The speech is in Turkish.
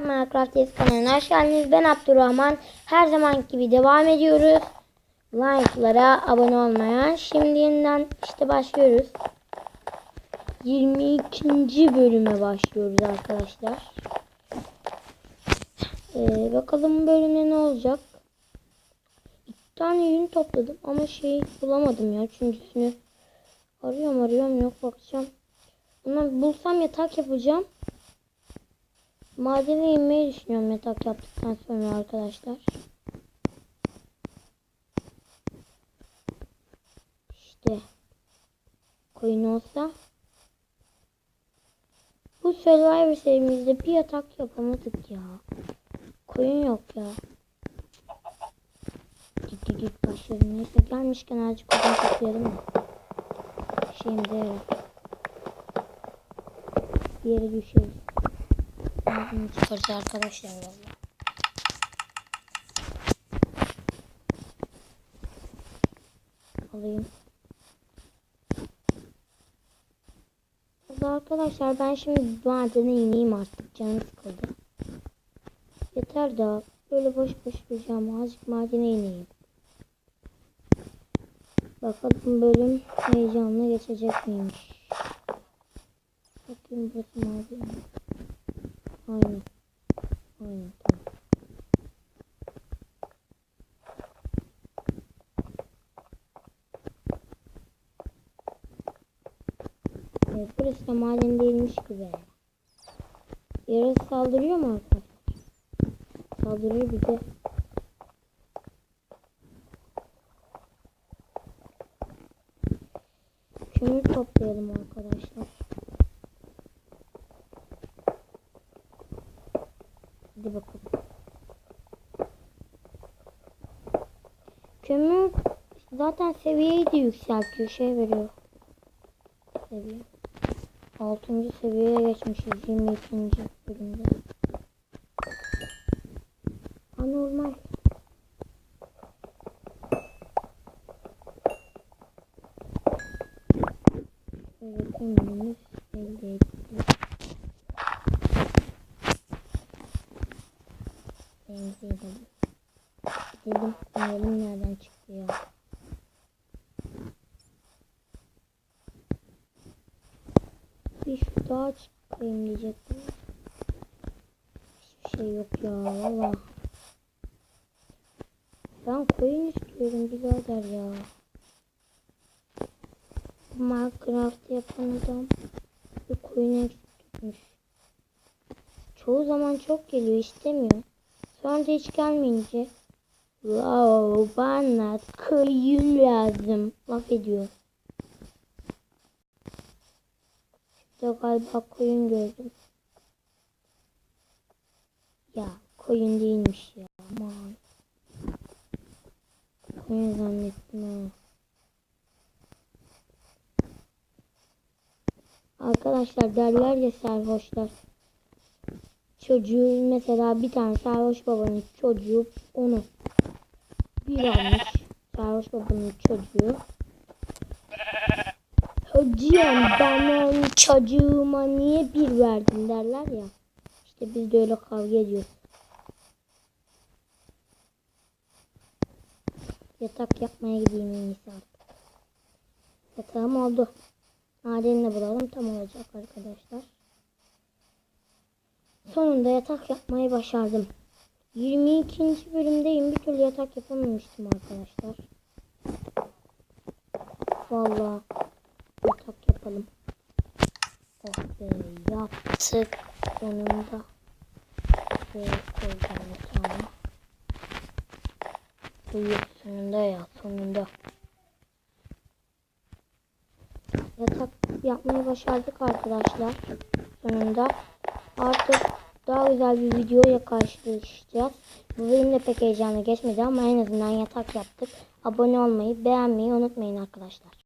Minecraft Yes kanalına hoş geldiniz. Ben Abdurrahman. Her zamanki gibi devam ediyoruz. Like'lara abone olmaya. Şimdi yeniden işte başlıyoruz. 22. bölüme başlıyoruz arkadaşlar. Ee, bakalım bölümde ne olacak. İki tane yün topladım ama şey bulamadım ya. Üçüncüsünü arıyorum arıyorum yok bakacağım. Bunu bulsam yatak yapacağım. Madene inmeyi düşünüyorum yatak yaptıktan sonra arkadaşlar. İşte koyun olsa bu Survivor serimizde bir yatak yapamadık ya. Koyun yok ya. Git git git başladım. Neyse gelmişken azıcık odun toplayalım mı? Şimdi. Bir yere düşeriz. Ağzını çıkarız arkadaşlar valla. Alayım. Arkadaşlar ben şimdi madene ineyim artık. Canım sıkıldı. Yeter daha. Böyle boş boş duracağım. Azıcık madene ineyim. Bakalım bölüm heyecanlı geçecek miymiş. Bakayım burası maden? Aynen. Aynen tamam. Evet, burası da maden değilmiş gibi. Yarası saldırıyor mu arkadaşlar? Saldırıyor bize. Kömür toplayalım arkadaşlar. Hadi bakalım. Kömür zaten seviyeyi de yükseltiyor. Şey veriyor. Seviye. 6. seviyeye geçmişiz 22. bölümde. Anormal. Evet, kömürümüz elde edildi. Denize gidelim. Gidelim. Gidelim nereden çıktı ya. Bir şu dağa çıkayım diyecektim. Hiçbir şey yok ya valla. Ben koyun istiyorum birader ya. Minecraft yapan adam bir koyun eksik tutmuş. Çoğu zaman çok geliyor istemiyor. Sonra hiç gelmeyince Wow, bana koyun lazım. Laf ediyor. Şurada galiba koyun gördüm. Ya koyun değilmiş ya. Aman. Koyun zannettim ha. Arkadaşlar derler ya sarhoşlar. Çocuğu mesela bir tane sarhoş babanın çocuğu onu bir almış. Sarhoş babanın çocuğu. Hocam ben çocuğuma niye bir verdin derler ya. İşte biz de öyle kavga ediyoruz. Yatak yapmaya gideyim en iyisi artık. Yatağım oldu. Madenini bulalım tam olacak arkadaşlar. Sonunda yatak yapmayı başardım. 22. bölümdeyim. Bir türlü yatak yapamamıştım arkadaşlar. Vallahi yatak yapalım. Oh be yaptık sonunda. Şöyle koyacağım yatağımı. Uyuyor sonunda ya sonunda. Yatak yapmayı başardık arkadaşlar. Sonunda. Artık daha güzel bir videoya karşılaşacağız. Bu benim de pek heyecanlı geçmedi ama en azından yatak yaptık. Abone olmayı, beğenmeyi unutmayın arkadaşlar.